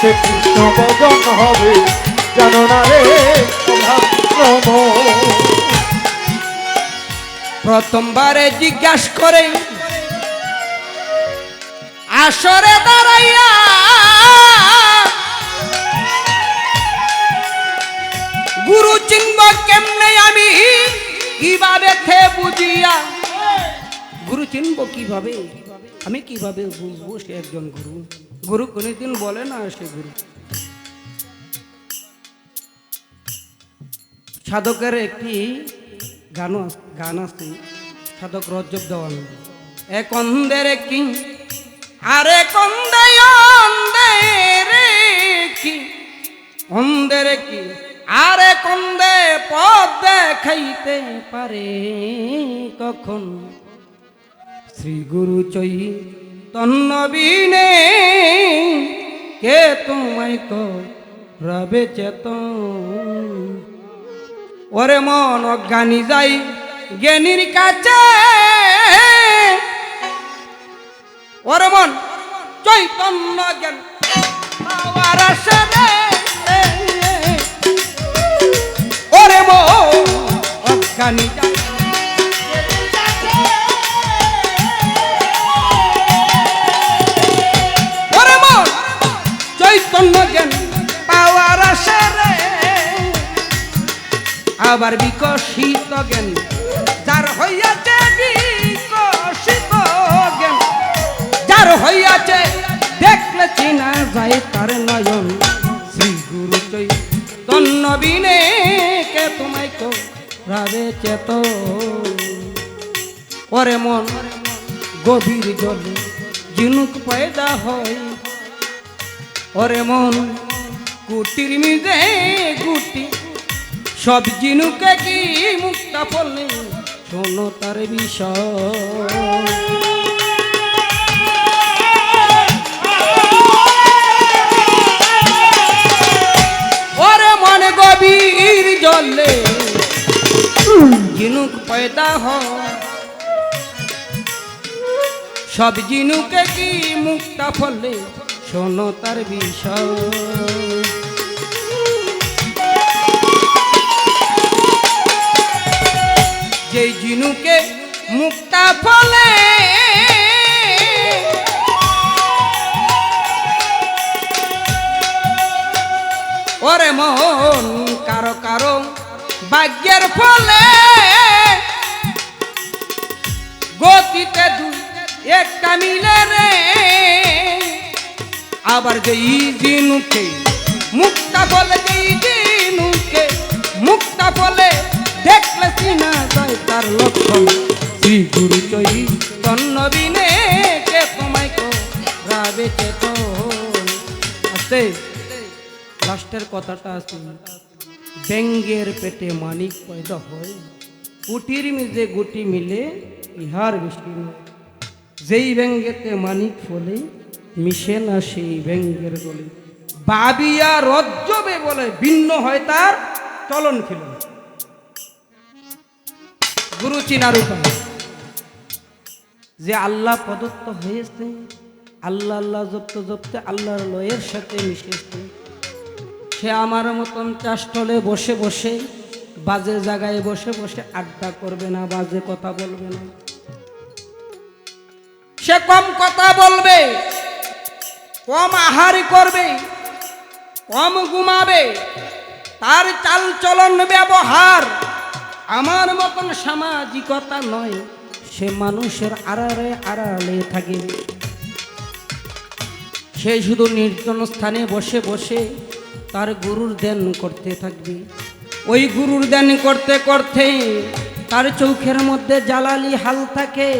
সে হবে না রে প্রথমবারে জিজ্ঞাস করে, আসরে দাঁড়াইয়া গুরু চিনব কেমনে আমি, কীভাবে খে বুঝিয়া? গুরু চিনব কীভাবে? আমি কীভাবে বুঝব সে একজন গুরু? গুরু কোনোদিন বলে না সে গুরু। সাধকের একটি গান গান আছে, সাধক রজ্জব দেওয়ান এক অন্ধের কি, আরে কন্দে অন্ধের কি? অন্ধের কি, আরে কন্দে পথ দেখাইতে পারে কখন? শ্রী গুরু চৈ তন্নবীনে কে তোমায় তো রবে চেতন। ওরে মন অজ্ঞানী যাই, জ্ঞানীর কাছে। ওরে মন চৈতন্য জ্ঞান। ওরে মন অজ্ঞানী যাই। আবার বিকশিত জ্ঞান। যার হইয়াছে বিকশিত জ্ঞান। যার হইয়াছে, দেখলে চিনা যায় তার নয়ন। শ্রী গুরু চৈতন্য বিনে কে তোমায় কো রাবে চেত ওরে মন গভীর জলে, জিনুক পয়দা হয়। ওরে মন কুটির মিজে গুটি সব জিনুকে কি মুক্তা পড়লে? শোনো তার বিষয়। মনে গভীর জলে জিনুক পয়দা হয়। সব জিনুকে কি মুক্তা ফলে শোনো তার বিষয়। যেই জিনুকে মুক্তা ফলে। ওরে মন কারও কারও ভাগ্যের ফলে। গতিতে দুই, একটা মিলে রে। আবার যে জিনুকে মুক্তা বলে যে জিনুকে মুক্তা বলে দেখলে চিনা যায় তার লক্ষণ। শ্রী গুরু চৈ তন্নবিনে কে তোমায় কো রাবে চেতন আস্তে। লাস্টের কথাটা আছে, ব্যঙ্গের পেটে মানিক পয়দা হয়, কুটির মিজে গুটি মিলে ইহার নয়। যেই ব্যঙ্গেতে মানিক ফলে, মিশে না সেই ব্যঙ্গের গলে। বাবিয়া রজ্জবে বলে ভিন্ন হয় তার চলন ছিল গুরু চিনার উপায়। যে আল্লাহ প্রদত্ত হয়েছে, আল্লাহ আল্লাহ জপ্ত জপতে আল্লাহর লয়ের সাথে মিশেছে। সে আমার মতন চাষটলে বসে বসে, বাজে জায়গায় বসে বসে আড্ডা করবে না, বাজে কথা বলবে না। সে কম কথা বলবে, কম আহারি করবে, কম ঘুমাবে, তার চাল চলন ব্যবহার আমার মতন সামাজিকতা নয়, সে মানুষের আড়ালে আড়ালে থাকে। সে শুধু নির্জন স্থানে বসে বসে তার গুরুর ধ্যান করতে থাকবে। ওই গুরুর ধ্যান করতে করতে তার চোখের মধ্যে জালালি হাল থাকে,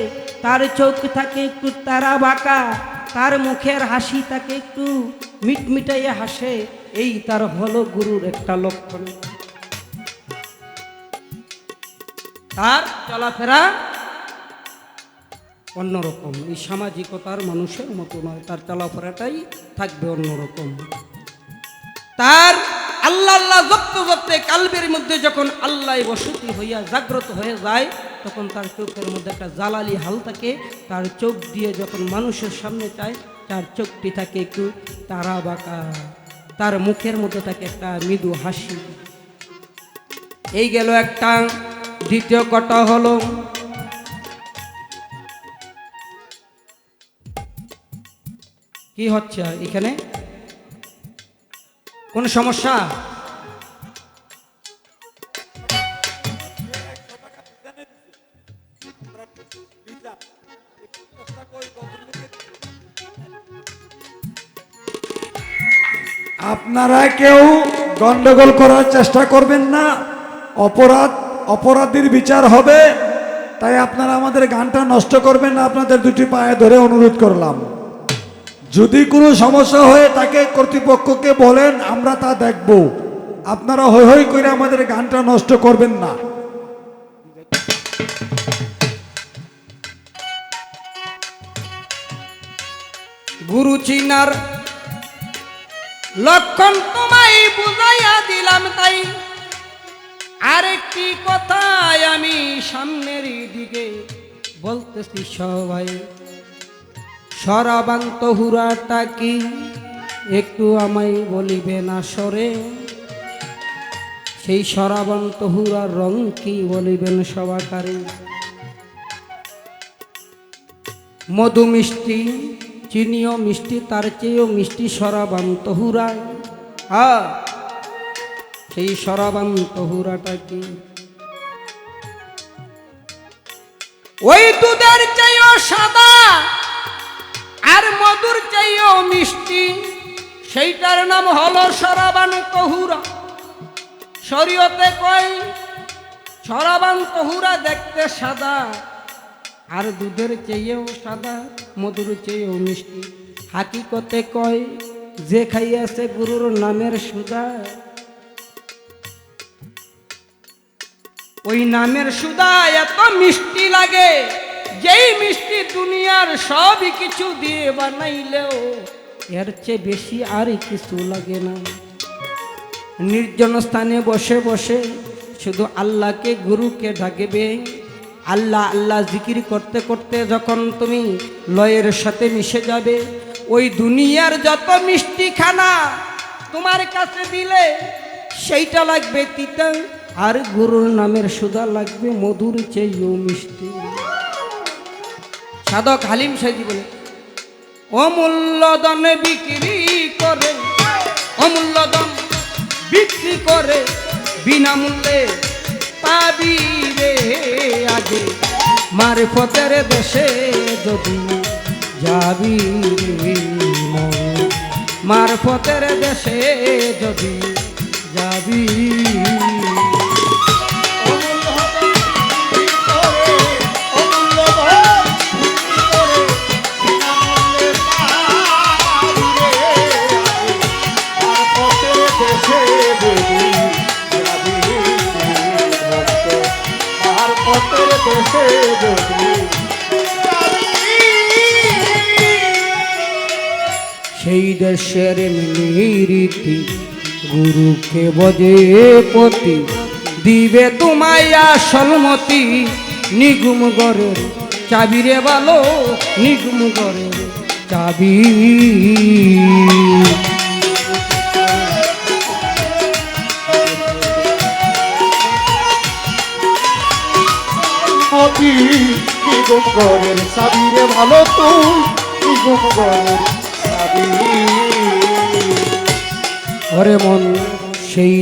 তার চোখ থাকে একটু তারা বাঁকা, তার মুখের হাসি তাকে একটু মিটমিটাইয়ে হাসে। এই তার হলো গুরুর একটা লক্ষণ। তার চলাফেরা অন্যরকম। এই সামাজিকতার মানুষের মতো নয়, তার চলাফেরাটাই থাকবে অন্যরকম। তার আল্লাহ আল্লাহ জপ্ত জপ্তে কালবের মধ্যে যখন আল্লাহ বসতি হইয়া জাগ্রত হয়ে যায়, তখন তার চোখের মধ্যে একটা জালালি হাল থাকে। তার চোখ দিয়ে যখন মানুষের সামনে চায়, তার চোখটি থাকে একটু তারা বাঁকা তার মুখের মধ্যে থাকে একটা মৃদু হাসি। এই গেল একটা দ্বিতীয় কটা হলো? কি হচ্ছে এখানে? কোন সমস্যা? আপনারা কেউ গন্ডগোল করার চেষ্টা করবেন না, অপরাধ অপরাধীর বিচার হবে। তাই আপনারা আমাদের গানটা নষ্ট করবেন না, আপনাদের দুটি পায়ে ধরে অনুরোধ করলাম। যদি কোনো সমস্যা হয়ে, তাকে কর্তৃপক্ষকে বলেন, আমরা তা দেখব। আপনারা হৈ হৈ করে আমাদের গানটা নষ্ট করবেন না। গুরু চিনার লক্ষণ তোমায় বুঝাইয়া দিলাম তাই। আরেকটি কথায় আমি সামনের দিকে বলতেছি সবাই। সরাবান্ত হুরাটা কি? একটু আমায় বলিবে না সরে সেই সরাবান্ত হুরার রং কি বলিবেন সবাকারে? মধু মিষ্টি, চিনিও মিষ্টি, তার চেয়েও মিষ্টি সরাবান্ত হুরায়। হ্যাঁ সেই সরাবান্ত হুরাটা কি? ওই দুধের চেয়েও সাদা আর মধুর চেয়েও মিষ্টি, সেইটার নাম হলো সরাবান্ত হুরা শরীয়তে কয় সরাবান্ত হুরা দেখতে সাদা আর দুধের চেয়েও সাদা, মধুর চেয়েও মিষ্টি। হাকিকতে কয়, যে খাইয়াছে গুরুর নামের সুদা ওই নামের সুদা এত মিষ্টি লাগে। যেই মিষ্টি দুনিয়ার সবই কিছু দিয়ে বানাইলেও, এর চেয়ে বেশি আর কিছু লাগে না। নির্জন স্থানে বসে বসে শুধু আল্লাহকে, গুরুকে ডাকবে। আল্লাহ আল্লাহ জিকির করতে করতে যখন তুমি লয়ের সাথে মিশে যাবে, ওই দুনিয়ার যত মিষ্টি খানা তোমার কাছে দিলে, সেইটা লাগবে তিতা। আর গুরুর নামের সুদা লাগবে মধুর চেয়েও মিষ্টি সাধক হালিম সাইজি বলে অমূল্য দনে বিক্রি করে অমূল্য দন বিক্রি করে বিনামূল্যে পাবি রে আগে মারফতের দেশে যদি যাবি রে মন। মারফতের দেশে যদি যাবি সেই দেশের রীতি গুরুকে বজে পতি, দিবে তোমায় আসলমতি নিগুম গরের চাবি রে বলো, নিগুম গরের চাবি। কি গুম সাবিরে ভালো তুই কি গুম সাবি ওরে মন সেই